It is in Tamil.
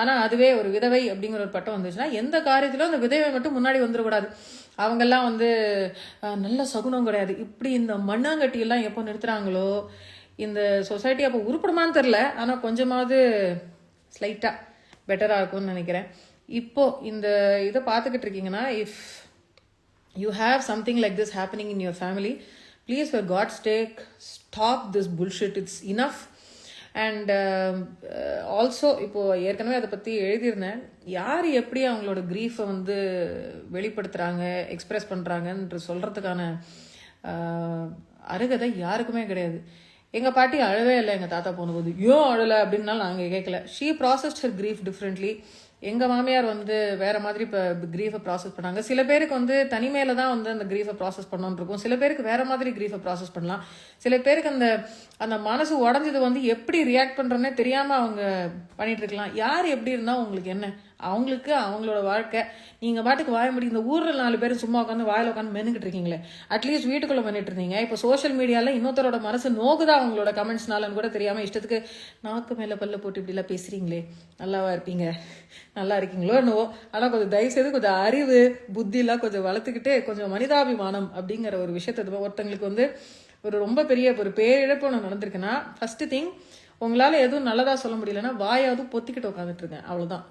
ஆனால் அதுவே ஒரு விதவை அப்படிங்கிற ஒரு பட்டம் வந்துச்சுன்னா எந்த காரியத்திலும் அந்த விதவை மட்டும் முன்னாடி வந்துடக்கூடாது. அவங்கெல்லாம் வந்து நல்ல சகுனம் கிடையாது. இப்படி இந்த மண்ணாங்கட்டியெல்லாம் எப்போ நிறுத்துகிறாங்களோ இந்த சொசைட்டி அப்போ உருப்படுமான்னு தெரில ஆனால் கொஞ்சமாவது ஸ்லைட்டாக பெட்டராக இருக்கும்னு நினைக்கிறேன். இப்போது இந்த இதை பார்த்துக்கிட்டு இருக்கீங்கன்னா if you have something like this happening in your family please for God's sake stop this bullshit it's enough and also um, uh, இப்போ ஏற்கனவே அதை பற்றி எழுதியிருந்தேன். யார் எப்படி அவங்களோட க்ரீஃபை வந்து வெளிப்படுத்துகிறாங்க எக்ஸ்பிரஸ் பண்ணுறாங்கன்ற சொல்கிறதுக்கான அருகதை யாருக்குமே கிடையாது. எங்கள் பாட்டி அழவே இல்லை எங்கள் தாத்தா போனபோது. ஏன் அழலை? அப்படின்னாலும் நாங்கள் கேட்கல. She processed her grief differently எங்கள் மாமியார் வந்து வேற மாதிரி இப்போ க்ரீஃபை ப்ராசஸ் பண்ணாங்க. சில பேருக்கு வந்து தனிமையில தான் வந்து அந்த க்ரீஃபை ப்ராசஸ் பண்ணணும்னு இருக்கும். சில பேருக்கு வேற மாதிரி க்ரீஃபை ப்ராசஸ் பண்ணலாம். சில பேருக்கு அந்த அந்த மனசு உடஞ்சது வந்து எப்படி ரியாக்ட் பண்ணுறோன்னே தெரியாமல் அவங்க பண்ணிட்டு இருக்கலாம். யார் எப்படி இருந்தால் உங்களுக்கு என்ன? அவங்களுக்கு அவங்களோட வாழ்க்கை. நீங்கள் பாட்டுக்கு வாய முடியும் இந்த ஊரில் நாலு பேர் சும்மா உட்காந்து வாயில் உட்காந்து மென்னுக்கிட்டு இருக்கீங்களே. அட்லீஸ்ட் வீட்டுக்குள்ளே பண்ணிட்டு இருந்தீங்க. இப்போ சோஷியல் மீடியாவில் இன்னொருத்தரோட மனசு நோக்குதா அவங்களோட கமெண்ட்ஸ்னாலன்னு கூட தெரியாமல் இஷ்டத்துக்கு நாக்கு மேலே பல்ல போட்டு இப்படிலாம் பேசுகிறீங்களே நல்லாவா இருப்பீங்க. நல்லா இருக்கீங்களோ என்னவோ. ஆனால் கொஞ்சம் தயவுசெய்து கொஞ்சம் அறிவு புத்திலாம் கொஞ்சம் வளர்த்துக்கிட்டு கொஞ்சம் மனிதாபிமானம் அப்படிங்கிற ஒரு விஷயத்தை ஒருத்தங்களுக்கு வந்து ஒரு ரொம்ப பெரிய ஒரு பேரிழப்பு ஒன்று நடந்திருக்குன்னா ஃபஸ்ட்டு திங் உங்களால் எதுவும் நல்லதாக சொல்ல முடியலன்னா வாயாவது பொத்திக்கிட்டு உட்காந்துட்டு இருக்கேன் அவ்வளோதான்